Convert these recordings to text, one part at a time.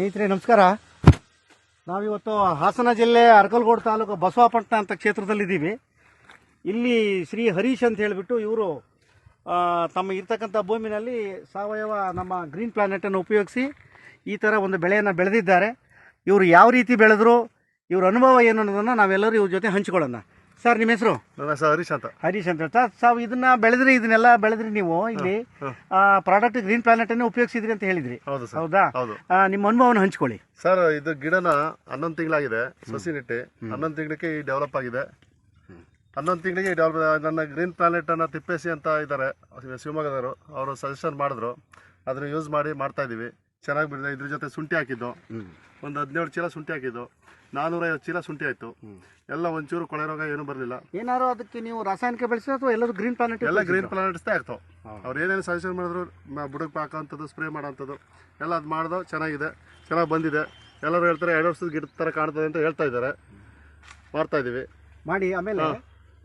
ಸ್ನೇಹಿತರೆ, ನಮಸ್ಕಾರ. ನಾವಿವತ್ತು ಹಾಸನ ಜಿಲ್ಲೆ ಅರಕಲಗೋಡು ತಾಲೂಕು ಬಸವಾಪಟ್ಟಣ ಅಂತ ಕ್ಷೇತ್ರದಲ್ಲಿದ್ದೀವಿ. ಇಲ್ಲಿ ಶ್ರೀ ಹರೀಶ್ ಅಂತ ಹೇಳಿಬಿಟ್ಟು ಇವರು ತಮ್ಮ ಇರ್ತಕ್ಕಂಥ ಭೂಮಿನಲ್ಲಿ ಸಾವಯವ ನಮ್ಮ ಗ್ರೀನ್ ಪ್ಲಾನೆಟನ್ನು ಉಪಯೋಗಿಸಿ ಈ ಥರ ಒಂದು ಬೆಳೆಯನ್ನು ಬೆಳೆದಿದ್ದಾರೆ. ಇವರು ಯಾವ ರೀತಿ ಬೆಳೆದ್ರು, ಇವ್ರ ಅನುಭವ ಏನು ಅನ್ನೋದನ್ನು ನಾವೆಲ್ಲರೂ ಇವ್ರ ಜೊತೆ ಹಂಚ್ಕೊಳ್ಳೋಣ. ಸರ್ ನಿಮ್ಮ ಹೆಸರು? ನನ್ನ ಹೆಸರು ಹರೀಶ್ ಅಂತ. ಹರೀಶ್ ಅಂತ ಸರ್ ತಾವು ಇದನ್ನ ಬೆಳೆದ್ರಿ ಇದನ್ನೆಲ್ಲ ಬೆಳೆದ್ರಿ ನೀವು ಇಲ್ಲಿ ಪ್ರಾಡಕ್ಟ್ ಗ್ರೀನ್ ಪ್ಲಾನೆಟನ್ನೇ ಉಪಯೋಗಿಸಿದ್ರಿ ಅಂತ ಹೇಳಿದ್ರಿ. ಹೌದು ಸರ್ ಹೌದಾ? ಹೌದು. ಆ, ನಿಮ್ಮ ಅನುಭವನ ಹಂಚ್ಕೊಳ್ಳಿ. ಸರ್ ಇದು ಗಿಡನ ಹನ್ನೊಂದು ತಿಂಗಳಾಗಿದೆ ಸಸಿ ನೆಟ್ಟಿ ಹನ್ನೊಂದು ತಿಂಗಳಿಗೆ ಈ ಡೆವಲಪ್ ಆಗಿದೆ. ಹನ್ನೊಂದು ತಿಂಗಳಿಗೆ ಡೆವಲಪ್ ನನ್ನ ಗ್ರೀನ್ ಪ್ಲಾನೆಟ್ ಅನ್ನ ತಿಪ್ಪೇಸಿ ಅಂತ ಇದ್ದಾರೆ ಶಿವಮೊಗ್ಗದವರು. ಅವರು ಸಜೆಷನ್ ಮಾಡಿದ್ರು. ಅದನ್ನ ಯೂಸ್ ಮಾಡಿ ಮಾಡ್ತಾ ಇದೀವಿ. ಚೆನ್ನಾಗಿ ಬಿಡಿದೆ. ಇದ್ರ ಜೊತೆ ಶುಂಠಿ ಹಾಕಿದ್ದು. ಒಂದು ಹದಿನೇಳು ಚೀಲ ಶುಂಠಿ ಹಾಕಿದ್ದು. ನಾನೂರೈವತ್ತು ಚೀಲ ಶುಂಠಿ ಆಯ್ತು. ಎಲ್ಲ ಒಂಚೂರು ಕೊಳೆ ರೋಗ ಏನು ಬರಲಿಲ್ಲ. ಏನಾದ್ರು ಅದಕ್ಕೆ ನೀವು ರಾಸಾಯನಿಕ ಬೆಳೆಸಿದ್ರೆ ಅಥವಾ ಎಲ್ಲರೂ ಗ್ರೀನ್ ಪ್ಲಾನೆಟ್ ಎಲ್ಲ ಗ್ರೀನ್ ಪ್ಲಾನೆಟ್ಸ್ದೇ ಆಗ್ತಾವೆ ಅವ್ರು ಏನೇನು ಸಜೆಷನ್ ಮಾಡಿದ್ರು ಬುಡಕ್ ಬುಡಕ್ಕೆ ಹಾಕೋಂಥದ್ದು ಸ್ಪ್ರೇ ಮಾಡೋಂಥದ್ದು ಎಲ್ಲ ಅದು ಮಾಡ್ದೋ ಚೆನ್ನಾಗಿದೆ. ಚೆನ್ನಾಗಿ ಬಂದಿದೆ. ಎಲ್ಲರೂ ಹೇಳ್ತಾರೆ ಎರಡು ವರ್ಷದ ಗಿಡದ ಥರ ಕಾಣ್ತದೆ ಅಂತ ಹೇಳ್ತಾ ಇದ್ದಾರೆ. ಮಾಡ್ತಾ ಇದ್ದೀವಿ ಮಾಡಿ ಆಮೇಲೆ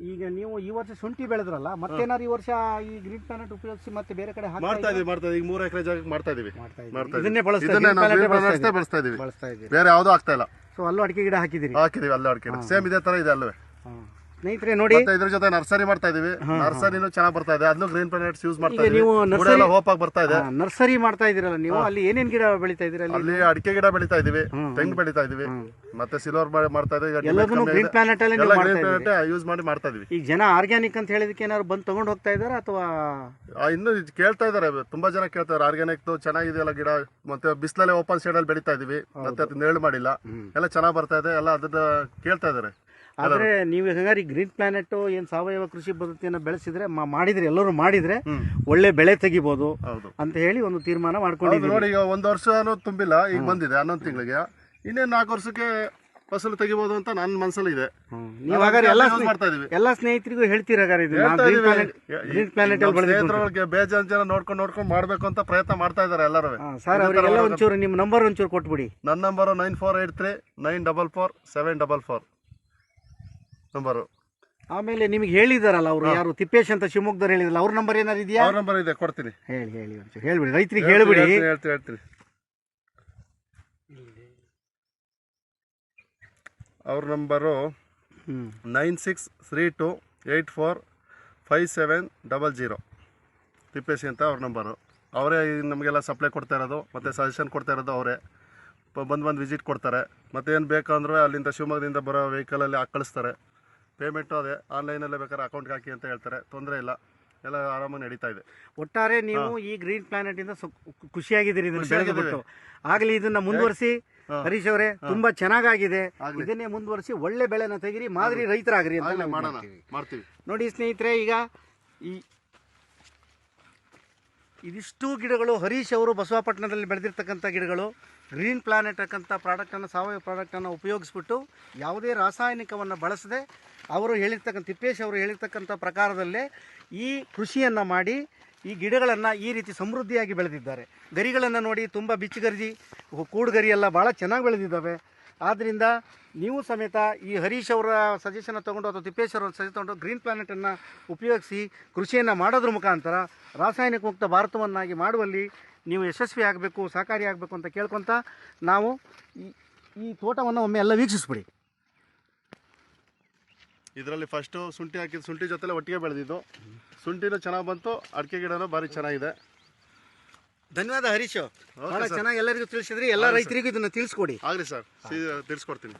ಈಗ ನೀವು ಈ ವರ್ಷ ಶುಂಠಿ ಬೆಳೆದ್ರಲ್ಲ ಮತ್ತೇನಾದ್ರು ಈ ವರ್ಷ ಈ ಗ್ರೀನ್ ಪ್ಲಾನೆಟ್ ಉಪಯೋಗಿಸಿ ಮತ್ತೆ ಬೇರೆ ಕಡೆ ಹಾಕ್ತಾ ಮಾಡ್ತಾ ಇದೀವಿ ಮಾಡ್ತಾ ಇದೀವಿ. ಈಗ ಮೂರು ಎಕರೆ ಜಾಗಕ್ಕೆ ಮಾಡ್ತಾ ಇದೀವಿ. ಮಾಡ್ತಾ. ಮಾಡ್ತಾ ಇದನ್ನೇ ಇದೀವಿ. ಬಳಸ್ತಾ ಇದನ್ನೇ ನಾವು green ಬಳಸ್ತಾ planters ಬಳಸ್ತಾ ಇದೀವಿ. ಬಳಸ್ತಾ ಇದ್ದೀರಿ ಬೇರೆ ಯಾವ್ದೂ ಆಗ್ತಾ ಇಲ್ಲ ಸೊ ಅಲ್ಲೂ ಅಡಿಕೆ ಗಿಡ ಹಾಕಿದ್ದೀರಿ? ಹಾಕಿದೀವಿ ಅಲ್ಲೂ ಅಡಿಕೆ ಸೇಮ್ ಇದೇ ತರ ಇದೆ ಅಲ್ವೇ ಹಾ. ಸ್ನೇಹಿತರೆ ನೋಡಿ. ಮತ್ತೆ ಇದ್ರ ಜೊತೆ ನರ್ಸರಿ ಮಾಡ್ತಾ ಇದೀವಿ. ನರ್ಸರಿನೂ ಚೆನ್ನಾಗಿ ಬರ್ತಾ ಇದೆ. ಅದನ್ನು ಗ್ರೀನ್ ಪ್ಲಾನೆಟ್ಸ್ ಯೂಸ್ ಮಾಡ್ತಾ ಇದೀವಿ. ನೀವು ನರ್ಸರಿ ಹೋಪ್ ಆಗಿ ಬರ್ತಾ ಇದೆ. ನರ್ಸರಿ ಮಾಡ್ತಾ ಇದೀರಲ್ಲ ನೀವು? ಅಲ್ಲಿ ಏನೇನ್ ಗಿಡ ಬೆಳಿತಾ ಇದೀರ ಅಲ್ಲಿ? ಅಡಿಕೆ ಗಿಡ ಬೆಳಿತಾ ಇದೀವಿ. ತೆಂಗು ಬೆಳಿತಾ ಇದೀವಿ. ಮತ್ತೆ ಸಿಲ್ವರ್ ಮಾಡ್ತಾ ಇದೀವಿ. ಎಲ್ಲದನ್ನು ಗ್ರೀನ್ ಪ್ಲಾನೆಟ್ ಅಲ್ಲಿ ನೀವು ಮಾಡ್ತಾ ಇದ್ದೀರಿ. ಯೂಸ್ ಮಾಡಿ ಮಾಡ್ತಾ ಇದೀವಿ. ಈಗ ಜನ ಆರ್ಗ್ಯಾನಿಕ್ ಅಂತ ಹೇಳಿದಕ್ಕೆ ಏನಾದ್ರು ಬಂದು ತಗೊಂಡು ಹೋಗ್ತಾ ಇದಾರ ಅಥವಾ? ಇನ್ನು ಕೇಳ್ತಾ ಇದಾರೆ. ತುಂಬಾ ಜನ ಕೇಳ್ತಾರೆ. ಆರ್ಗ್ಯಾನಿಕ್ ಚೆನ್ನಾಗಿದೆಯಲ್ಲ ಗಿಡ. ಮತ್ತೆ ಬಿಸಿಲಲ್ಲಿ ಓಪನ್ ಸೈಡ್ ಅಲ್ಲಿ ಬೆಳಿತಾ ಇದೀವಿ. ಮತ್ತೆ ಅದು ಮಾಡಿಲ್ಲ. ಎಲ್ಲ ಚೆನ್ನಾಗಿ ಬರ್ತಾ ಇದೆ. ಎಲ್ಲ ಅದನ್ನ ಕೇಳ್ತಾ ಇದಾರೆ. ಆದ್ರೆ ನೀವು ಹಂಗಾರೆ ಗ್ರೀನ್ ಪ್ಲಾನೆಟ್ ಏನ್ ಸಾವಯವ ಕೃಷಿ ಪದ್ಧತಿಯನ್ನು ಬೆಳೆಸಿದ್ರೆ ಮಾ- ಮಾಡಿದ್ರೆ ಎಲ್ಲರೂ ಮಾಡಿದ್ರೆ ಒಳ್ಳೆ ಬೆಳೆ ತೆಗಿಬೋದು ಹೌದು. ಅಂತ ಹೇಳಿ ಒಂದು ತೀರ್ಮಾನ ಹೌದು ಮಾಡ್ಕೊಂಡಿದ್ದೀವಿ. ನೋಡಿ ಈಗ ಒಂದ್ ವರ್ಷ ತುಂಬಿಲ್ಲ ಈಗ ಬಂದಿದೆ ಹನ್ನೊಂದು ತಿಂಗಳಿಗೆ. ಇನ್ನೇನು ನಾಲ್ಕು ವರ್ಷಕ್ಕೆ ಫಸಲು ತೆಗಿಬೋದು ಅಂತ ನನ್ನ ಮನಸ್ಸಲ್ಲಿ ಇದೆ. ನೀವು ಹಾಗಾದ್ರೆ ಎಲ್ಲ ಮಾಡ್ತಾ ಇದೀವಿ. ಎಲ್ಲ ಸ್ನೇಹಿತರಿಗೂ ಹೇಳ್ತೀರ ಹಾಗಾದ್ರೆ ಇದು? ಹೇಳ್ತಾ ಗ್ರೀನ್ ಇದೀವಿ. ಪ್ಲಾನೆಟ್ ಗ್ರೀನ್ ಪ್ಲಾನೆಟ್ ಅಲ್ಲಿ ಬೆಳೆದಿದ್ದು ಸ್ನೇಹಿತರೊಳಗೆ ಬೇಜಾನ್ ಜನ ನೋಡ್ಕೊಂಡು ನೋಡ್ಕೊಂಡು ಮಾಡ್ಬೇಕು ಅಂತ ಪ್ರಯತ್ನ ಮಾಡ್ತಾ ಇದಾರೆ ಎಲ್ಲರೂ. ಸರ್ ಅವರಿಗೆಲ್ಲ ಒಂಚೂರು ನಿಮ್ಮ ನಂಬರ್ ಒಂಚೂರು ಕೊಟ್ಬಿಡಿ. ನನ್ನ number nine four eight three nine double four seven double four number. ಆಮೇಲೆ ನಿಮಗೆ ಹೇಳಿದಾರಲ್ಲ ಅವರು ಯಾರು ತಿಪ್ಪೇಶ್ ಅಂತ ಶಿವಮೊಗ್ಗದವ್ರು ಹೇಳಿದ್ರಲ್ಲ ಅವ್ರ ನಂಬರ್ ಏನಾರು ಇದೆಯಾ? ಅವ್ರ ನಂಬರ್ ಇದೆ ಕೊಡ್ತೀನಿ. ಹೇಳಿ ಹೇಳಿ ಒಂಚೂರು ಹೇಳ್ಬಿಡಿ ರೈತರಿಗೆ ಹೇಳ್ಬಿಡಿ. ಹೇಳ್ತೀನಿ ಹೇಳ್ತೀನಿ ಹೇಳ್ತೀನಿ. ಅವ್ರ number nine six three two eight four five seven double zero. Tippeshi ಅಂತ ಅವ್ರ ನಂಬರು. ಅವರೇ ನಮಗೆಲ್ಲ ಸಪ್ಲೈ ಕೊಡ್ತಾ ಇರೋದು ಮತ್ತು ಸಜೆಷನ್ ಕೊಡ್ತಾ ಇರೋದು ಅವರೇ. ಬಂದು ಬಂದು ವಿಸಿಟ್ ಕೊಡ್ತಾರೆ. ಮತ್ತೇನು ಏನು ಬೇಕಂದ್ರೆ ಅಲ್ಲಿಂದ ಶಿವಮೊಗ್ಗದಿಂದ ಬರೋ ವೆಹಿಕಲಲ್ಲಿ ಹಾಕಿ ಕಳಿಸ್ತಾರೆ. ಪೇಮೆಂಟು ಅದೇ ಆನ್ಲೈನಲ್ಲೇ ಬೇಕಾದ್ರೆ ಅಕೌಂಟ್ಗೆ ಹಾಕಿ ಅಂತ ಹೇಳ್ತಾರೆ. ತೊಂದರೆ ಇಲ್ಲ. ಎಲ್ಲ ಆರಾಮಾಗಿ ನಡೀತಾ ಇದೆ. ಒಟ್ಟಾರೆ ನೀವು ಈ ಗ್ರೀನ್ ಪ್ಲಾನೆಟ್ ಇಂದ ಸು- ಖುಷಿಯಾಗಿದ್ದೀರಿ ಇದನ್ನ ಬೆಳೆದ್ಬಿಟ್ಟು ಆಗ್ಲಿ ಇದನ್ನ ಮುಂದುವರಿಸಿ ಹರೀಶ್ ಅವರೇ ತುಂಬಾ ಚೆನ್ನಾಗಾಗಿದೆ. ಇದನ್ನೇ ಮುಂದುವರಿಸಿ ಒಳ್ಳೆ ಬೆಳೆನ ತೆಗಿರಿ ಮಾದರಿ ರೈತರಾಗ್ರಿ ಅಂತ ಆಗಲಿ ನಾವು ಮಾಡೋಣ. ಮಾಡ್ತೀವಿ. ಮಾಡ್ತೀವಿ. ನೋಡಿ ಸ್ನೇಹಿತರೆ ಈಗ ಈ ಇದಿಷ್ಟು ಗಿಡಗಳು ಹರೀಶ್ ಅವರು ಬಸವಾಪಟ್ಟಣದಲ್ಲಿ ಬೆಳೆದಿರ್ತಕ್ಕಂಥ ಗಿಡಗಳು. ಗ್ರೀನ್ ಪ್ಲಾನೆಟ್ ಅಂತಕ್ಕಂಥ ಪ್ರಾಡಕ್ಟನ್ನು, ಸಾವಯವ ಪ್ರಾಡಕ್ಟನ್ನು ಉಪಯೋಗಿಸ್ಬಿಟ್ಟು ಯಾವುದೇ ರಾಸಾಯನಿಕವನ್ನು ಬಳಸದೆ ಅವರು ಹೇಳಿರ್ತಕ್ಕಂಥ, ತಿಪ್ಪೇಶ್ ಅವರು ಹೇಳಿರ್ತಕ್ಕಂಥ ಪ್ರಕಾರದಲ್ಲೇ ಈ ಕೃಷಿಯನ್ನು ಮಾಡಿ ಈ ಗಿಡಗಳನ್ನು ಈ ರೀತಿ ಸಮೃದ್ಧಿಯಾಗಿ ಬೆಳೆದಿದ್ದಾರೆ. ಗರಿಗಳನ್ನು ನೋಡಿ ತುಂಬ ಬಿಚ್ಚುಗರಿ ಕೂಡುಗರಿ ಎಲ್ಲ ಭಾಳ ಚೆನ್ನಾಗಿ ಬೆಳೆದಿದ್ದಾವೆ. ಆದ್ದರಿಂದ ನೀವು ಸಮೇತ ಈ ಹರೀಶ್ ಅವರ ಸಜೆಷನ್ ತಗೊಂಡು ಅಥವಾ ತಿಪ್ಪೇಶ್ ಅವರ ಸಜೆಷನ್ ತಗೊಂಡು ಗ್ರೀನ್ ಪ್ಲಾನೆಟನ್ನು ಉಪಯೋಗಿಸಿ ಕೃಷಿಯನ್ನು ಮಾಡೋದ್ರ ಮುಖಾಂತರ ರಾಸಾಯನಿಕ ಮುಕ್ತ ಭಾರತವನ್ನಾಗಿ ಮಾಡುವಲ್ಲಿ ನೀವು ಯಶಸ್ವಿ ಆಗಬೇಕು ಸಹಕಾರಿ ಆಗಬೇಕು ಅಂತ ಕೇಳ್ಕೊತ ನಾವು ಈ ಈ ತೋಟವನ್ನು ಒಮ್ಮೆ ಎಲ್ಲ ವೀಕ್ಷಿಸ್ಬಿಡಿ. ಇದರಲ್ಲಿ ಫಸ್ಟು ಶುಂಠಿ ಹಾಕಿದ ಶುಂಠಿ ಜೊತೆಲೆ ಒಟ್ಟಿಗೆ ಬೆಳೆದಿದ್ದು. ಶುಂಠಿನೂ ಚೆನ್ನಾಗಿ ಬಂತು ಅಡಿಕೆ ಗಿಡನೂ ಭಾರಿ ಚೆನ್ನಾಗಿದೆ. ಧನ್ಯವಾದ ಹರೀಶ್. ಚೆನ್ನಾಗಿ ಎಲ್ಲರಿಗೂ ತಿಳಿಸಿದ್ರಿ ಎಲ್ಲ ರೈತರಿಗೂ ಇದನ್ನು ತಿಳಿಸ್ಕೊಡಿ. ಆಗಲಿ ಸರ್ ತಿಳಿಸ್ಕೊಡ್ತೀನಿ.